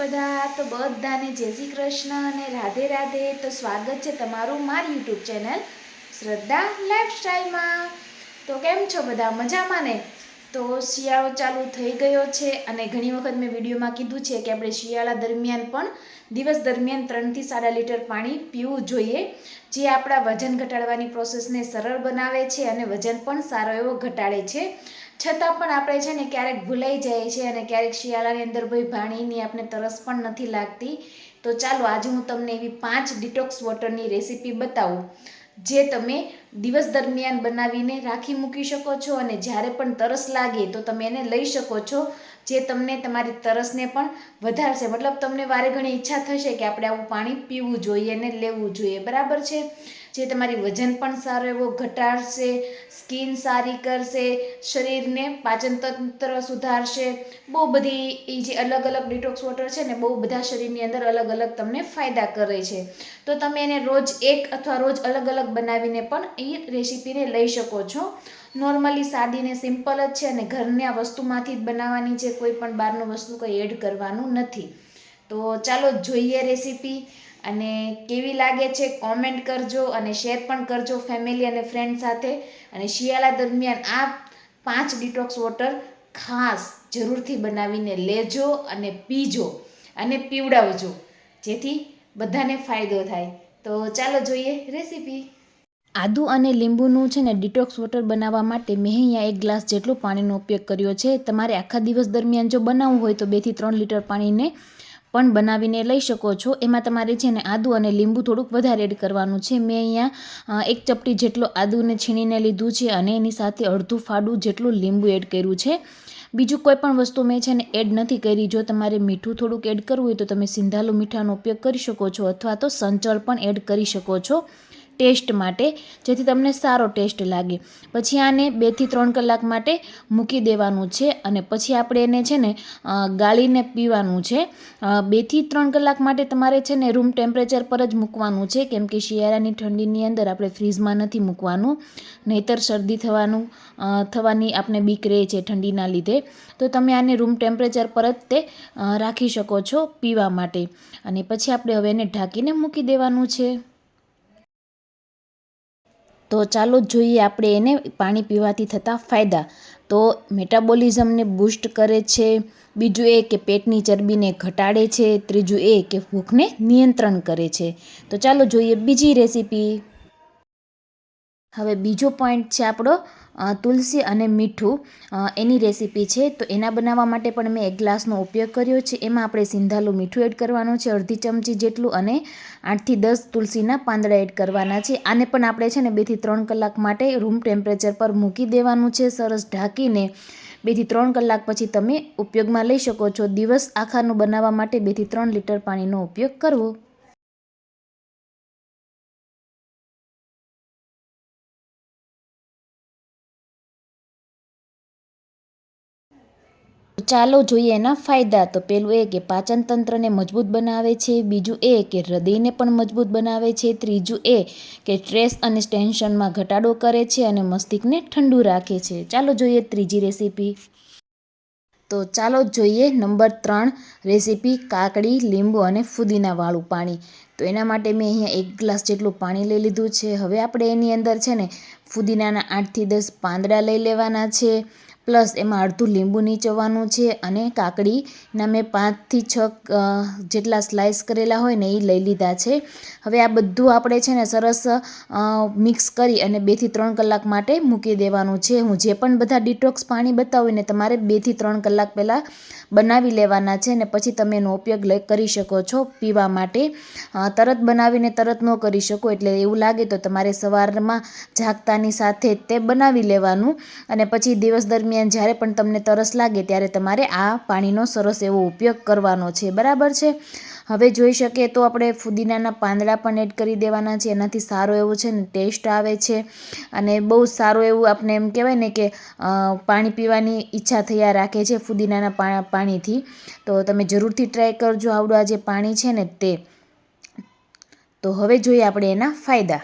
બધા? તો બધાને જય શ્રી કૃષ્ણ અને રાધે રાધે. તો સ્વાગત છે તમારું મારી યુટ્યુબ ચેનલ શ્રદ્ધા લાઈફસ્ટાઈલમાં. તો કેમ છો બધા? મજામાં ને? તો શિયાળો ચાલુ થઈ ગયો છે અને ઘણી વખત મેં વિડીયોમાં કીધું છે કે આપણે શિયાળા દરમિયાન પણ દિવસ દરમિયાન ત્રણથી સાડા લીટર પાણી પીવું જોઈએ, જે આપણા વજન ઘટાડવાની પ્રોસેસને સરળ બનાવે છે અને વજન પણ સારો એવો ઘટાડે છે. છતાં પણ આપણે છે ને ક્યારેક ભૂલાઈ જાય છે અને ક્યારેક શિયાળાની અંદર ભાઈ ભાણીની આપણે તરસ પણ નથી લાગતી. તો ચાલો આજે હું તમને એવી પાંચ ડિટોક્સ વોટરની રેસીપી બતાવું, જે તમે દિવસ દરમિયાન બનાવીને રાખી મૂકી શકો છો અને જ્યારે પણ તરસ લાગે તો તમે એને લઈ શકો છો, જે તમને તમારી તરસને પણ વધારશે. મતલબ તમને વારે ઘણી ઈચ્છા થશે કે આપણે આવું પાણી પીવું જોઈએ અને લેવું જોઈએ. બરાબર છે? જે તમારી વજન પણ સારો એવો ઘટાડશે, સ્કિન સારી કરશે, શરીરને પાચનતંત્ર સુધારશે. બહુ બધી એ જે અલગ અલગ ડિટોક્સ વોટર છે ને, બહુ બધા શરીરની અંદર અલગ અલગ તમને ફાયદા કરે છે. તો તમે એને રોજ એક અથવા રોજ અલગ અલગ બનાવીને પણ એ રેસીપીને લઈ શકો છો. નોર્મલી સાદી ને સિમ્પલ જ છે અને ઘરની વસ્તુમાંથી જ બનાવવાની છે, કોઈ પણ બહારનું વસ્તુ કંઈ એડ કરવાનું નથી. તો ચાલો જોઈએ રેસીપી. અને કેવી લાગે છે કોમેન્ટ કરજો અને શેર પણ કરજો ફેમિલી અને ફ્રેન્ડ સાથે. અને શિયાળા દરમિયાન આ પાંચ ડિટોક્સ વોટર ખાસ જરૂરથી બનાવીને લેજો અને પીજો અને પીવડાવજો. જેથી બધાને ફાયદો થાય. તો ચાલો જોઈએ રેસીપી આદુ અને લીંબુનું છે ને ડિટોક્સ વોટર બનાવવા માટે મેં અહીંયા એક ગ્લાસ જેટલું પાણીનો ઉપયોગ કર્યો છે. તમારે આખા દિવસ દરમિયાન જો બનાવવું હોય તો બેથી ત્રણ લીટર પાણીને પણ બનાવીને લઈ શકો છો. એમાં તમારે છે ને આદું અને લીંબુ થોડુંક વધારે એડ કરવાનું છે. મેં અહીંયા એક ચપટી જેટલો આદુને છીણીને લીધું છે અને એની સાથે અડધું ફાડું જેટલું લીંબુ એડ કર્યું છે. બીજું કોઈ પણ વસ્તુ મેં છે ને એડ નથી કરી. જો તમારે મીઠું થોડુંક એડ કરવું હોય તો તમે સિંધાલું મીઠાનો ઉપયોગ કરી શકો છો અથવા તો સંચળ પણ એડ કરી શકો છો. ટેસ્ટ માટે, જેથી તમને સારો ટેસ્ટ લાગે. પછી આને બેથી ત્રણ કલાક માટે મૂકી દેવાનું છે અને પછી આપણે એને છે ને ગાળીને પીવાનું છે. બેથી ત્રણ કલાક માટે તમારે છે ને રૂમ ટેમ્પરેચર પર જ મૂકવાનું છે, કેમ કે શિયાળાની ઠંડીની અંદર આપણે ફ્રીઝમાં નથી મૂકવાનું. નહીતર શરદી થવાનું થવાની આપણે બીક રહે છે ઠંડીના લીધે. તો તમે આને રૂમ ટેમ્પરેચર પર જ તે રાખી શકો છો પીવા માટે. અને પછી આપણે હવે એને ઢાંકીને મૂકી દેવાનું છે. તો ચાલો જોઈએ આપણે એને પાણી પીવાથી થતા ફાયદા. તો મેટાબોલિઝમને બૂસ્ટ કરે છે. બીજું એ કે પેટની ચરબીને ઘટાડે છે. ત્રીજું એ કે ભૂખને નિયંત્રણ કરે છે. તો ચાલો જોઈએ બીજી રેસીપી. હવે બીજો પોઈન્ટ છે આપણો તુલસી અને મીઠું એની રેસીપી છે. તો એના બનાવવા માટે પણ મેં એક ગ્લાસનો ઉપયોગ કર્યો છે. એમાં આપણે સિંધાલું મીઠું એડ કરવાનું છે, અડધી ચમચી જેટલું અને આઠથી દસ તુલસીના પાંદડા એડ કરવાના છે. આને પણ આપણે છે ને બેથી ત્રણ કલાક માટે રૂમ ટેમ્પરેચર પર મૂકી દેવાનું છે. સરસ ઢાંકીને બેથી ત્રણ કલાક પછી તમે ઉપયોગમાં લઈ શકો છો. દિવસ આખાનું બનાવવા માટે બેથી ત્રણ લીટર પાણીનો ઉપયોગ કરવો. ચાલો જોઈએ એના ફાયદા. તો પેલું એ કે પાચન તંત્રને મજબૂત બનાવે છે. બીજું એ કે હૃદયને પણ મજબૂત બનાવે છે. ત્રીજું એ કે સ્ટ્રેસ અને ટેન્શનમાં ઘટાડો કરે છે અને મસ્તિષ્કને ઠંડુ રાખે છે. ચાલો જોઈએ ત્રીજી રેસીપી. તો ચાલો જોઈએ નંબર ત્રણ રેસીપી કાકડી, લીંબુ અને ફુદીનાવાળું પાણી. તો એના માટે મેં અહીંયા એક ગ્લાસ જેટલું પાણી લઈ લીધું છે. હવે આપણે એની અંદર છે ને ફુદીનાના આઠથી દસ પાંદડા લઈ લેવાના છે. પ્લસ એમાં અડધું લીંબુ નીચોવાનું છે અને કાકડીના મેં પાંચથી છ જેટલા સ્લાઇસ કરેલા હોય ને એ લઈ લીધા છે. હવે આ બધું આપણે છે ને સરસ મિક્સ કરી અને બેથી ત્રણ કલાક માટે મૂકી દેવાનું છે. હું જે પણ બધા ડિટોક્સ પાણી બતાવું ને તમારે બેથી ત્રણ કલાક પહેલાં બનાવી લેવાના છે ને પછી તમે એનો ઉપયોગ કરી શકો છો પીવા માટે. તરત બનાવીને તરત ન કરી શકો એટલે એવું લાગે તો તમારે સવારમાં જાગતાની સાથે તે બનાવી લેવાનું અને પછી દિવસ દરમિયાન દરમિયાન જ્યારે પણ તમને તરસ લાગે ત્યારે તમારે આ પાણીનો સરસ એવો ઉપયોગ કરવાનો છે. બરાબર છે? હવે જોઈ શકીએ તો આપણે ફુદીનાના પાંદડા પણ એડ કરી દેવાના છે. એનાથી સારો એવો છે ને ટેસ્ટ આવે છે. અને બહુ સારું એવું આપણે એમ કહેવાય ને કે પાણી પીવાની ઈચ્છા થયા રાખે છે ફુદીનાના પાણીથી. તો તમે જરૂરથી ટ્રાય કરજો આવડું આ જે પાણી છે ને તે. તો હવે જોઈએ આપણે એના ફાયદા.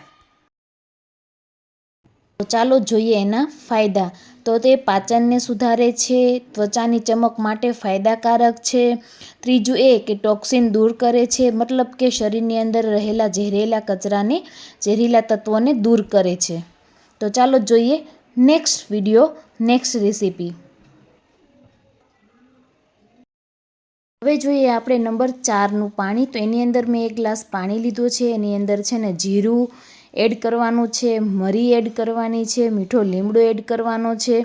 તો ચાલો જોઈએ એના ફાયદા. તો તે પાચનને સુધારે છે, ત્વચાની ચમક માટે ફાયદાકારક છે. ત્રીજું એ કે ટોક્સિન દૂર કરે છે, મતલબ કે શરીરની અંદર રહેલા ઝેરેલા કચરાને, ઝેરીલા તત્વોને દૂર કરે છે. તો ચાલો જોઈએ નેક્સ્ટ વીડિયો, નેક્સ્ટ રેસીપી. હવે જોઈએ આપણે નંબર ચારનું પાણી. તો એની અંદર મેં એક ગ્લાસ પાણી લીધું છે. એની અંદર છે ને જીરું એડ કરવાનું છે, મરી એડ કરવાની છે, મીઠો લીમડો એડ કરવાનો છે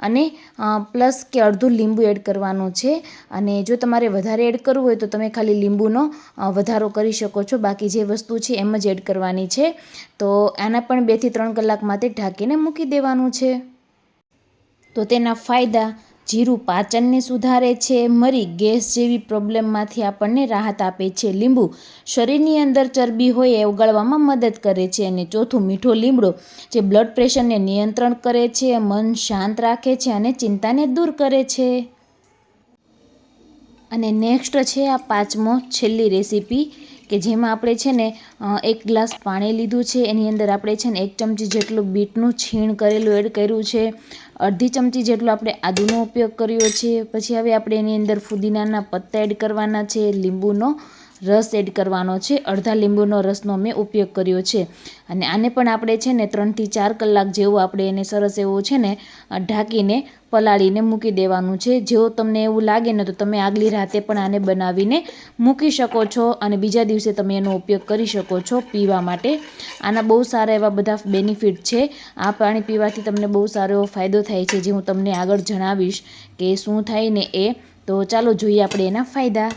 અને પ્લસ કે અડધું લીંબુ એડ કરવાનું છે. અને જો તમારે વધારે એડ કરવું હોય તો તમે ખાલી લીંબુનો વધારો કરી શકો છો. બાકી જે વસ્તુ છે એમ જ એડ કરવાની છે. તો આના પણ બેથી ત્રણ કલાક માટે ઢાંકીને મૂકી દેવાનું છે. તો તેના ફાયદા જીરું પાચનને સુધારે છે, મરી ગેસ જેવી પ્રોબ્લેમમાંથી આપણને રાહત આપે છે. લીંબુ શરીરની અંદર ચરબી હોય એ ઓગાળવામાં મદદ કરે છે અને ચોથું મીઠો લીમડો જે બ્લડ પ્રેશરને નિયંત્રણ કરે છે, મન શાંત રાખે છે અને ચિંતાને દૂર કરે છે. અને નેક્સ્ટ છે આ પાંચમો છેલ્લી રેસીપી કે જેમાં આપણે છે ને એક ગ્લાસ પાણી લીધું છે, એની અંદર આપણે છે ને એક ચમચી જેટલું બીટનું છીણ કરેલું એડ કર્યું છે, અડધી ચમચી જેટલો આપણે આદુનો ઉપયોગ કર્યો છે, પછી હવે આપણે એની અંદર ફુદીનાના પત્તા એડ કરવાના છે, લીંબુનો રસ એડ કરવાનો છે. અડધા લીંબુનો રસનો મેં ઉપયોગ કર્યો છે. અને આને પણ આપણે છે ને ત્રણથી ચાર કલાક જેવું આપણે એને સરસ એવો છે ને ઢાંકીને પલાળીને મૂકી દેવાનું છે. જો તમને એવું લાગે ને તો તમે આગલી રાતે પણ આને બનાવીને મૂકી શકો છો અને બીજા દિવસે તમે એનો ઉપયોગ કરી શકો છો પીવા માટે. આના બહુ સારા એવા બધા બેનિફિટ છે. આ પાણી પીવાથી તમને બહુ સારો એવો ફાયદો થાય છે. જે હું તમને આગળ જણાવીશ કે શું થાય ને એ. તો ચાલો જોઈએ આપણે એના ફાયદા.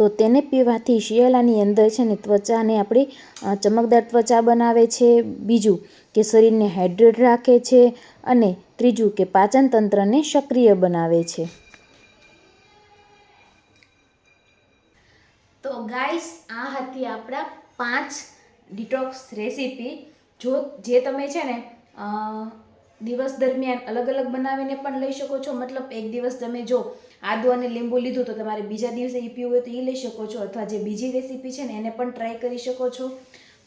તો તેને પીવાથી શિયાળાની અંદર છે ને ત્વચાને આપણી ચમકદાર ત્વચા બનાવે છે. બીજું કે શરીરને હાઇડ્રેટ રાખે છે અને ત્રીજું કે પાચન તંત્રને સક્રિય બનાવે છે. તો ગાઈસ, આ હતી આપણા પાંચ ડિટોક્સ રેસીપી. જો, જે તમે છે ને દિવસ દરમિયાન અલગ અલગ બનાવીને પણ લઈ શકો છો. મતલબ એક દિવસ તમે જો આદુ અને લીંબુ લીધું તો તમારે બીજા દિવસે એ પીવું હોય તો એ લઈ શકો છો. અથવા જે બીજી રેસીપી છે ને એને પણ ટ્રાય કરી શકો છો.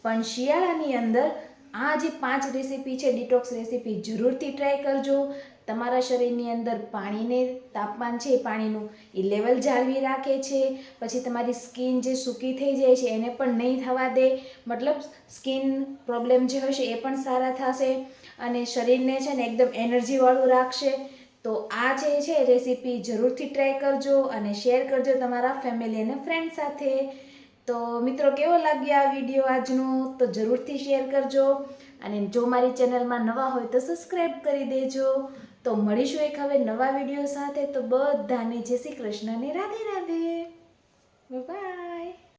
પણ શિયાળાની અંદર આ જે પાંચ રેસીપી છે ડિટોક્સ રેસીપી, જરૂરથી ટ્રાય કરજો. તમારા શરીરની અંદર પાણીને તાપમાન છે પાણીનું એ લેવલ જાળવી રાખે છે. પછી તમારી સ્કિન જે સૂકી થઈ જાય છે, એને પણ નહીં થવા દે. મતલબ સ્કિન પ્રોબ્લેમ જે હશે, એ પણ સારા થશે અને શરીરને છે ને એકદમ એનર્જીવાળું રાખશે. તો આ જે છે રેસીપી જરૂરથી ટ્રાય કરજો અને શેર કરજો તમારા ફેમિલી અને ફ્રેન્ડ સાથે. તો મિત્રો, કેવો લાગ્યો આ વીડિયો આજનો? તો જરૂરથી શેર કરજો અને જો મારી ચેનલમાં નવા હોય તો સબસ્ક્રાઈબ કરી દેજો. તો મળીશું એક હવે નવા વીડિયો સાથે. તો બધાને જય શ્રી કૃષ્ણને રાધે રાધે. બાય